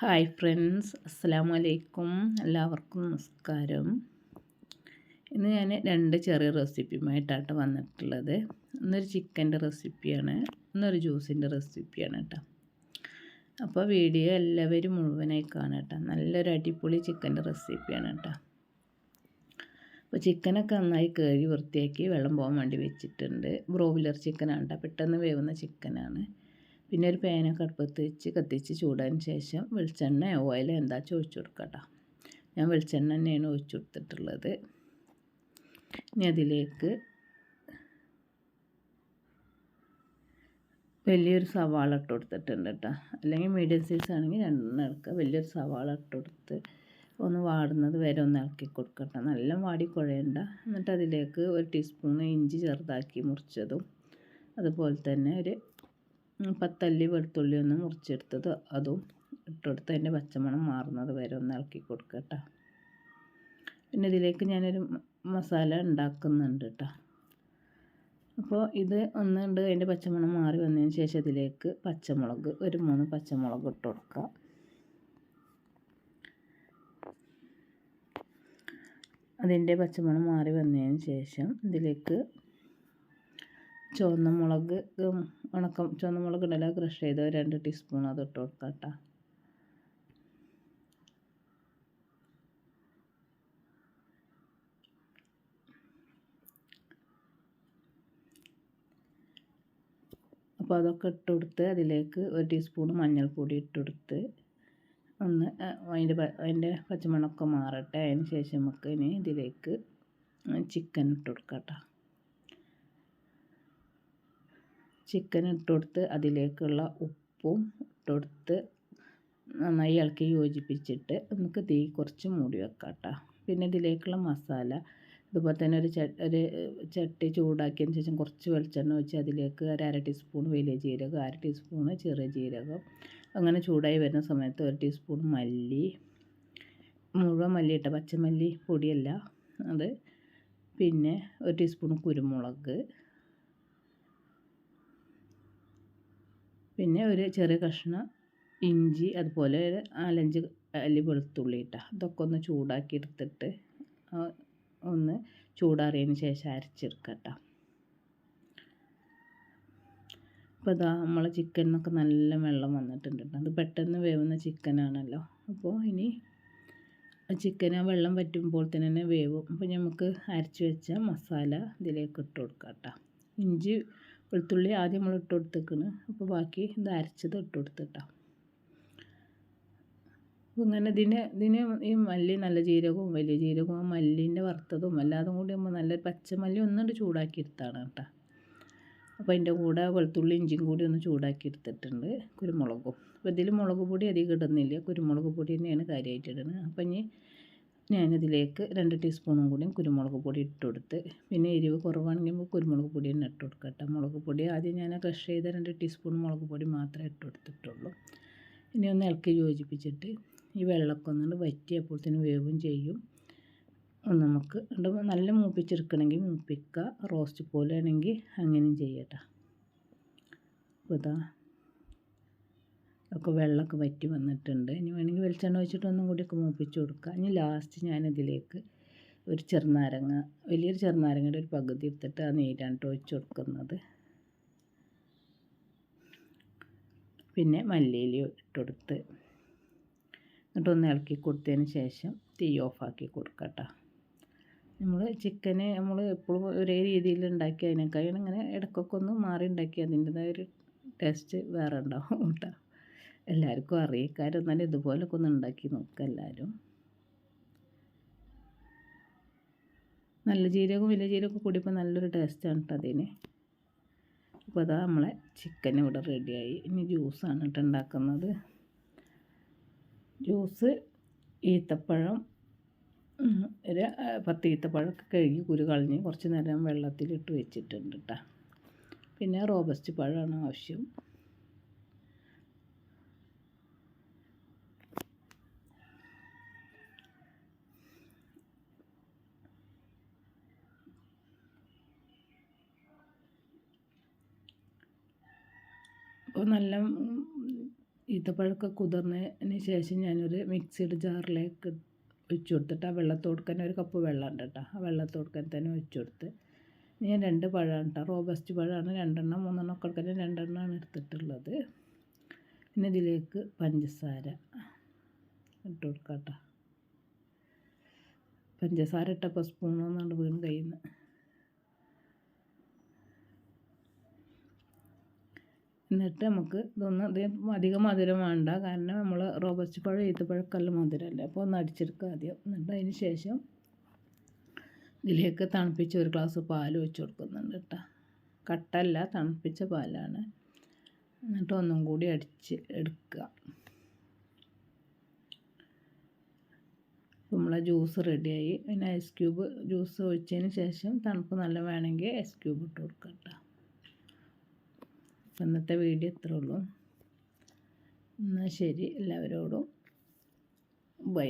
Hi friends അസ്സാം വലൈക്കും എല്ലാവർക്കും നമസ്കാരം. ഇന്ന് ഞാൻ രണ്ട് ചെറിയ റെസിപ്പിയുമായിട്ടാണ് വന്നിട്ടുള്ളത്. ഇന്നൊരു ചിക്കന്റെ റെസിപ്പിയാണ് ഇന്നൊരു ജ്യൂസിന്റെ റെസിപ്പിയാണ് കേട്ടോ. അപ്പോൾ വീഡിയോ എല്ലാവരും മുഴുവനായി കാണാം കേട്ടോ. നല്ലൊരു അടിപൊളി ചിക്കന്റെ റെസിപ്പിയാണ് കേട്ടോ. അപ്പോൾ ചിക്കനൊക്കെ നന്നായി കഴുകി വൃത്തിയാക്കി വെള്ളം പോകാൻ വേണ്ടി വെച്ചിട്ടുണ്ട്. ബ്രോയിലർ ചിക്കനാണ് കേട്ടോ. പെട്ടെന്ന് വേവുന്ന ചിക്കനാണ്. പിന്നെ ഒരു പാനൊക്കെ അടുപ്പത്ത് വെച്ച് കത്തിച്ച് ചൂടാൻ ശേഷം വെളിച്ചെണ്ണ ഓയിൽ എന്താ ഒഴിച്ചു കൊടുക്കട്ടോ. ഞാൻ വെളിച്ചെണ്ണ തന്നെയാണ് ഒഴിച്ചു കൊടുത്തിട്ടുള്ളത്. ഇനി അതിലേക്ക് വലിയൊരു സവാള ഇട്ട് കൊടുത്തിട്ടുണ്ട് കേട്ടോ. അല്ലെങ്കിൽ മീഡിയം സൈസ് ആണെങ്കിൽ രണ്ടെണ്ണം എടുക്കുക വലിയൊരു സവാള ഇട്ട് കൊടുത്ത് ഒന്ന് വാടുന്നത് വരെ ഒന്ന് ഇളക്കി കൊടുക്കട്ടെ. നല്ല വാടി കുഴയണ്ട. എന്നിട്ട് അതിലേക്ക് ഒരു ടീസ്പൂൺ ഇഞ്ചി ചെറുതാക്കി മുറിച്ചതും അതുപോലെ തന്നെ ഒരു പത്തല്ലി വെളുത്തുള്ളി ഒന്ന് മുറിച്ചെടുത്തത് അതും ഇട്ടെടുത്ത് അതിന്റെ പച്ചമണം മാറുന്നത് വരെ ഒന്ന് ഇളക്കി കൊടുക്കുക കേട്ടോ. പിന്നെ ഇതിലേക്ക് ഞാനൊരു മസാല ഉണ്ടാക്കുന്നുണ്ട് കേട്ടോ. അപ്പോൾ ഇത് ഒന്നുണ്ട് അതിന്റെ പച്ചമണം മാറി വന്നതിന് ശേഷം ഇതിലേക്ക് പച്ചമുളക് ഒരു മൂന്ന് പച്ചമുളക് ഇട്ട് കൊടുക്കുക. അതിന്റെ പച്ചമണം മാറി വന്നതിന് ശേഷം ഇതിലേക്ക് ചുവന്ന മുളക് ഉണക്കം ചുവന്ന മുളക് ഉണ്ടല്ലോ ക്രഷ് ചെയ്ത്? രണ്ട് ടീസ്പൂൺ അത് ഇട്ട് കൊടുക്കാം കേട്ടോ. അപ്പോൾ അതൊക്കെ ഇട്ട് കൊടുത്ത് അതിലേക്ക് ഒരു ടീസ്പൂൺ മഞ്ഞൾപ്പൊടി ഇട്ട് കൊടുത്ത് ഒന്ന് അതിന്റെ അതിന്റെ പച്ചമണമൊക്കെ മാറട്ടെ. അതിന് ശേഷം നമുക്ക് ഇനി ഇതിലേക്ക് ചിക്കൻ ഇട്ട് കൊടുക്കാം കേട്ടോ. ചിക്കൻ ഇട്ട് കൊടുത്ത് അതിലേക്കുള്ള ഉപ്പും ഇട്ട് കൊടുത്ത് നന്നായി ഇളക്കി യോജിപ്പിച്ചിട്ട് നമുക്ക് തീ കുറച്ച് മൂടി വെക്കാം കേട്ടോ പിന്നെ ഇതിലേക്കുള്ള മസാല അതുപോലെ തന്നെ ഒരു ഒരു ചട്ടി ചൂടാക്കിയതിന് ശേഷം കുറച്ച് വെളിച്ചെണ്ണ ഒഴിച്ച് അതിലേക്ക് ഒരു അര ടീസ്പൂൺ വലിയ ജീരകം അര ടീസ്പൂൺ ചെറിയ ജീരകം അങ്ങനെ ചൂടായി വരുന്ന സമയത്ത് ഒരു ടീസ്പൂൺ മല്ലി മുഴുവൻ മല്ലി ഇട്ട പച്ചമല്ലി പൊടിയല്ല അത് പിന്നെ ഒരു ടീസ്പൂൺ കുരുമുളക് പിന്നെ ഒരു ചെറിയ കഷ്ണം ഇഞ്ചി അതുപോലെ ഒരു നാലഞ്ച് അല്ലി വെളുത്തുള്ളി ഇട്ടാൽ ഇതൊക്കെ ഒന്ന് ചൂടാക്കി എടുത്തിട്ട് ഒന്ന് ചൂടാറിയതിന് ശേഷം അരച്ചെടുക്കട്ടോ. അപ്പോൾ ഇതാ നമ്മളെ ചിക്കനൊക്കെ നല്ല വെള്ളം വന്നിട്ടുണ്ട് അത് പെട്ടെന്ന് വേവുന്ന ചിക്കനാണല്ലോ. അപ്പോൾ ഇനി ചിക്കൻ ആ വെള്ളം വറ്റുമ്പോൾ തന്നെ വേവും. അപ്പോൾ നമുക്ക് അരച്ച് വെച്ച മസാല ഇതിലേക്ക് ഇട്ട് കൊടുക്കാം കേട്ടോ ഇഞ്ചി വെളുത്തുള്ളി ആദ്യം നമ്മൾ ഇട്ട് കൊടുത്തേക്കണ്. അപ്പോൾ ബാക്കി ഇത് അരച്ചത് ഇട്ട് കൊടുത്തിട്ടാം. അപ്പോൾ ഇങ്ങനെ ഇതിന് ഇതിന് ഈ മല്ലി നല്ല ജീരകവും വലിയ ജീരകവും മല്ലിന്റെ വറുത്തതും അല്ലാതും കൂടി നമ്മൾ നല്ല പച്ചമല്ലി ഒന്നുകൊണ്ട് ചൂടാക്കി എടുത്താണ് കേട്ടോ. അപ്പോൾ അതിന്റെ കൂടെ വെളുത്തുള്ളി ഇഞ്ചിയും കൂടി ഒന്ന് ചൂടാക്കി എടുത്തിട്ടുണ്ട് കുരുമുളകും. അപ്പോൾ ഇതിൽ മുളക് പൊടി അധികം ഇടുന്നില്ല. കുരുമുളക് പൊടി തന്നെയാണ് കാര്യമായിട്ട് ഇടുന്നത്. അപ്പം ഇനി ഞാനിതിലേക്ക് രണ്ട് ടീസ്പൂണും കൂടി കുരുമുളക് പൊടി ഇട്ട് കൊടുത്ത് പിന്നെ എരിവ് കുറവാണെങ്കിൽ നമുക്ക് കുരുമുളക് പൊടി തന്നെ ഇട്ട് കൊടുക്കട്ടെ മുളക് പൊടി ആദ്യം ഞാൻ ക്രഷ് ചെയ്ത രണ്ട് ടീസ്പൂൺ മുളക് പൊടി മാത്രമേ ഇട്ട് കൊടുത്തിട്ടുള്ളൂ. ഇനി ഒന്ന് ഇളക്കി യോജിപ്പിച്ചിട്ട് ഈ വെള്ളമൊക്കെ ഒന്നുകൊണ്ട് വറ്റിയപ്പോൾ തന്നെ വേവും ചെയ്യും. നമുക്ക് നല്ല മൂപ്പിച്ചെടുക്കണമെങ്കിൽ മൂപ്പിക്കുക. റോസ്റ്റ് പോലെ ആണെങ്കിൽ അങ്ങനെയും ചെയ്യട്ടോ അപ്പോൾ ഇതാ ഒക്കെ വെള്ളമൊക്കെ വറ്റി വന്നിട്ടുണ്ട്. ഇനി വേണമെങ്കിൽ വെളിച്ചെണ്ണ ഒഴിച്ചിട്ട് ഒന്നും കൂടിയൊക്കെ മൂപ്പിച്ച് കൊടുക്കുക ഇനി ലാസ്റ്റ് ഞാനിതിലേക്ക് ഒരു ചെറുനാരങ്ങ വലിയൊരു ചെറുനാരങ്ങയുടെ ഒരു പകുതി എടുത്തിട്ട് ആ നീരാണ്ട് ഒഴിച്ച് കൊടുക്കുന്നത്. പിന്നെ മല്ലിയില ഇട്ടുകൊടുത്ത് എന്നിട്ടൊന്ന് ഇളക്കി കൊടുത്തതിന് ശേഷം തീ ഓഫാക്കി കൊടുക്കട്ടോ. നമ്മൾ ചിക്കന് നമ്മൾ എപ്പോഴും ഒരേ രീതിയിൽ ഉണ്ടാക്കി അതിനേക്കാളും ഇങ്ങനെ ഇടയ്ക്കൊക്കെ ഒന്ന് മാറി ഉണ്ടാക്കി അതിന്റെതായ ഒരു ടേസ്റ്റ് വേറെ ഉണ്ടാവും കേട്ടോ എല്ലാവർക്കും അറിയിക്കാരും. എന്നാലും ഇതുപോലൊക്കെ ഒന്ന് ഉണ്ടാക്കി നോക്കുക എല്ലാവരും നല്ല ജീരകവും വലിയ ജീരകവും കൂടിയപ്പോൾ നല്ലൊരു ടേസ്റ്റാണ് കേട്ടോ അതിന്. അപ്പോൾ അതാ നമ്മളെ ചിക്കൻ ഇവിടെ റെഡിയായി ഇനി ജ്യൂസാണ് കേട്ടോ ഉണ്ടാക്കുന്നത്. ജ്യൂസ് ഈത്തപ്പഴം ഒരു പത്ത് ഈത്തപ്പഴമൊക്കെ കഴുകി കുരു കളഞ്ഞ് കുറച്ച് നേരം വെള്ളത്തിലിട്ട് വെച്ചിട്ടുണ്ട് കേട്ടോ പിന്നെ റോബസ്റ്റ് പഴമാണ് ആവശ്യം. അപ്പോൾ നല്ല ഈത്തപ്പഴമൊക്കെ കുതിർന്നതിന് ശേഷം ഞാനൊരു മിക്സിയുടെ ജാറിലേക്ക് ഒഴിച്ചു കൊടുത്തിട്ട് ആ വെള്ളത്തോടുക്കൻ ഒരു കപ്പ് വെള്ളം ഉണ്ട് കേട്ടോ ആ വെള്ളത്തോടുക്കൻ തന്നെ ഒഴിച്ചു കൊടുത്ത് ഞാൻ രണ്ട് പഴമാണ് കേട്ടോ. റോബസ്റ്റ് പഴമാണ്. രണ്ടെണ്ണം മൂന്നെണ്ണം ഒക്കെ എടുക്കാൻ രണ്ടെണ്ണമാണ് എടുത്തിട്ടുള്ളത്. പിന്നെ ഇതിലേക്ക് പഞ്ചസാര ഇട്ട് കൊടുക്കാം കേട്ടോ പഞ്ചസാര ഇട്ടപ്പോൾ സ്പൂണൊന്നുകൊണ്ട് വീണ് കയ്യിൽ നിന്ന് എന്നിട്ട് നമുക്ക് ഇതൊന്ന് ഇത് അധികം മധുരം വേണ്ട. കാരണം നമ്മൾ റോബസ്റ്റ് പഴം ഈത്തപ്പഴക്കല്ല മധുരമല്ലേ അപ്പോൾ ഒന്ന് അടിച്ചെടുക്കുക ആദ്യം. എന്നിട്ട് അതിന് ശേഷം ഇതിലേക്ക് തണുപ്പിച്ച ഒരു ഗ്ലാസ് പാൽ ഒഴിച്ച് കൊടുക്കുന്നുണ്ട് കേട്ടോ. കട്ടല്ല തണുപ്പിച്ച പാലാണ്. എന്നിട്ട് ഒന്നും കൂടി അടിച്ച് എടുക്കുക നമ്മളെ ജ്യൂസ് റെഡിയായി പിന്നെ ഐസ് ക്യൂബ് ജ്യൂസ് ഒഴിച്ചതിന് ശേഷം തണുപ്പ് നല്ല വേണമെങ്കിൽ ഐസ് ക്യൂബ് ഇട്ട് കൊടുക്കാം കേട്ടോ. അപ്പം ഇന്നത്തെ വീഡിയോ ഇത്രേ ഉള്ളൂ. എന്നാൽ ശരി എല്ലാവരോടും ബൈ